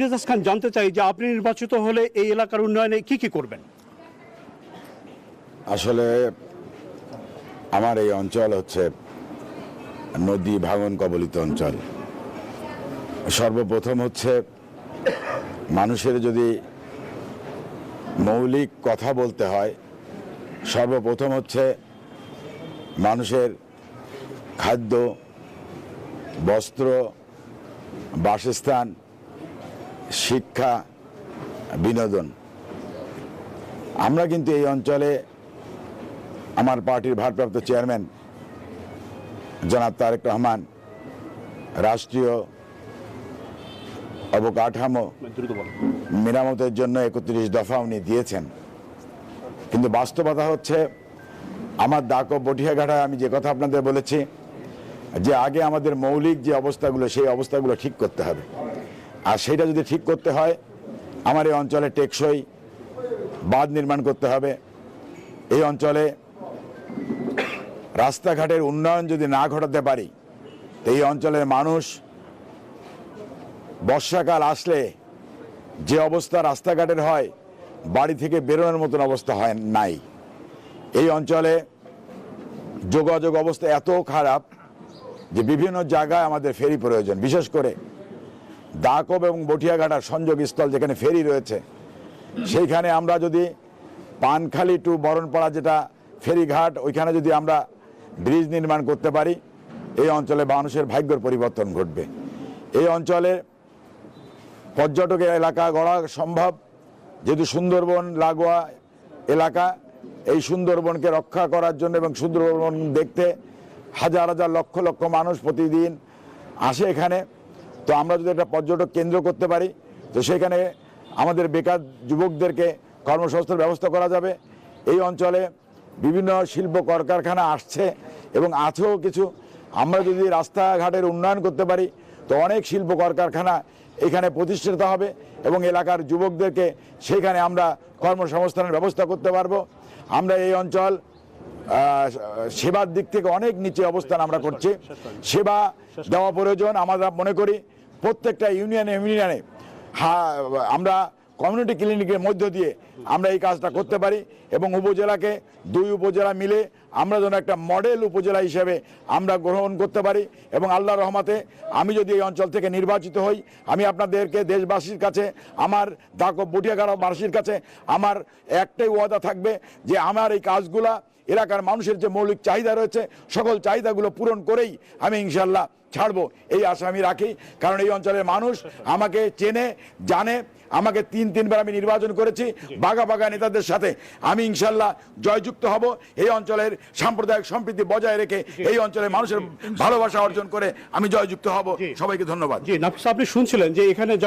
রেজাজ খান জানতে চাই যে আপনি নির্বাচিত হলে এই এলাকার উন্নয়নে কি কি করবেন? আসলে আমার এই অঞ্চল হচ্ছে নদী ভাঙন কবলিত অঞ্চল। সর্বপ্রথম হচ্ছে মানুষের যদি মৌলিক কথা বলতে হয়, সর্বপ্রথম হচ্ছে মানুষের খাদ্য, বস্ত্র, বাসস্থান শিক্ষা বিনোদন। আমরা কিন্তু এই অঞ্চলে আমার পার্টির ভারপ্রাপ্ত চেয়ারম্যান জনাব তারেক রহমান রাষ্ট্রীয় অবকাঠামো মেরামতের জন্য একত্রিশ দফা উনি দিয়েছেন। কিন্তু বাস্তবতা হচ্ছে আমার দাক ও বটিয়াঘাটায় আমি যে কথা আপনাদের বলেছি যে আগে আমাদের মৌলিক যে অবস্থাগুলো সেই অবস্থাগুলো ঠিক করতে হবে। আর সেটা যদি ঠিক করতে হয়, আমার এই অঞ্চলে টেকসই বাঁধ নির্মাণ করতে হবে। এই অঞ্চলে রাস্তাঘাটের উন্নয়ন যদি না ঘটাতে পারি এই অঞ্চলের মানুষ বর্ষাকাল আসলে যে অবস্থা রাস্তাঘাটের হয়, বাড়ি থেকে বেরোনোর মতন অবস্থা হয় নাই। এই অঞ্চলে যোগাযোগ অবস্থা এত খারাপ যে বিভিন্ন জায়গায় আমাদের ফেরি প্রয়োজন, বিশেষ করে দাকব এবং বটিয়াঘাটার সংযোগ স্থল যেখানে ফেরি রয়েছে, সেইখানে আমরা যদি পানখালি টু বরণপাড়া যেটা ফেরিঘাট, ওইখানে যদি আমরা ব্রিজ নির্মাণ করতে পারি, এই অঞ্চলে মানুষের ভাগ্যের পরিবর্তন ঘটবে। এই অঞ্চলে পর্যটকের এলাকা গড়া সম্ভব, যেহেতু সুন্দরবন লাগোয়া এলাকা, এই সুন্দরবনকে রক্ষা করার জন্য এবং সুন্দরবন দেখতে হাজার হাজার লক্ষ লক্ষ মানুষ প্রতিদিন আসে এখানে। তো আমরা যদি একটা পর্যটক কেন্দ্র করতে পারি, তো সেখানে আমাদের বেকার যুবকদেরকে কর্মসংস্থানের ব্যবস্থা করা যাবে। এই অঞ্চলে বিভিন্ন শিল্প কলকারখানা আসছে এবং আছেও কিছু। আমরা যদি রাস্তাঘাটের উন্নয়ন করতে পারি, তো অনেক শিল্প কলকারখানা এখানে প্রতিষ্ঠিত হবে এবং এলাকার যুবকদেরকে সেখানে আমরা কর্মসংস্থানের ব্যবস্থা করতে পারব। আমরা এই অঞ্চল সেবার দিক থেকে অনেক নিচে অবস্থান আমরা করছি। সেবা দেওয়া প্রয়োজন, আমরা মনে করি। প্রত্যেকটা ইউনিয়নে ইউনিয়নে আমরা কমিউনিটি ক্লিনিকের মধ্য দিয়ে আমরা এই কাজটা করতে পারি এবং উপজেলাকে দুই উপজেলা মিলে আমরা যেন একটা মডেল উপজেলা হিসেবে আমরা গ্রহণ করতে পারি এবং আল্লাহ রহমাতে আমি যদি এই অঞ্চল থেকে নির্বাচিত হই, আমি আপনাদেরকে দেশবাসীর কাছে, আমার দাকব বটিয়াগাড়াবাসীর কাছে আমার একটাই ওয়াদা থাকবে যে আমার এই কাজগুলা এলাকার মানুষের যে মৌলিক চাহিদা রয়েছে, সকল চাহিদাগুলো পূরণ করেই আমি ইনশাল্লাহ ছাড়বো এই আশা আমি রাখি। কারণ এই অঞ্চলের মানুষ আমাকে চেনে জানে আমাকে তিন তিনবার আমি নির্বাচন করেছি বাঘা বাঘা নেতাদের সাথে। আমি ইনশাল্লাহ জয়যুক্ত হব এই অঞ্চলের সাম্প্রদায়িক সম্প্রীতি বজায় রেখে এই অঞ্চলের মানুষের ভালোবাসা অর্জন করে আমি জয়যুক্ত হব। সবাইকে ধন্যবাদ। জি নাফিস আপনি শুনছিলেন যে এখানে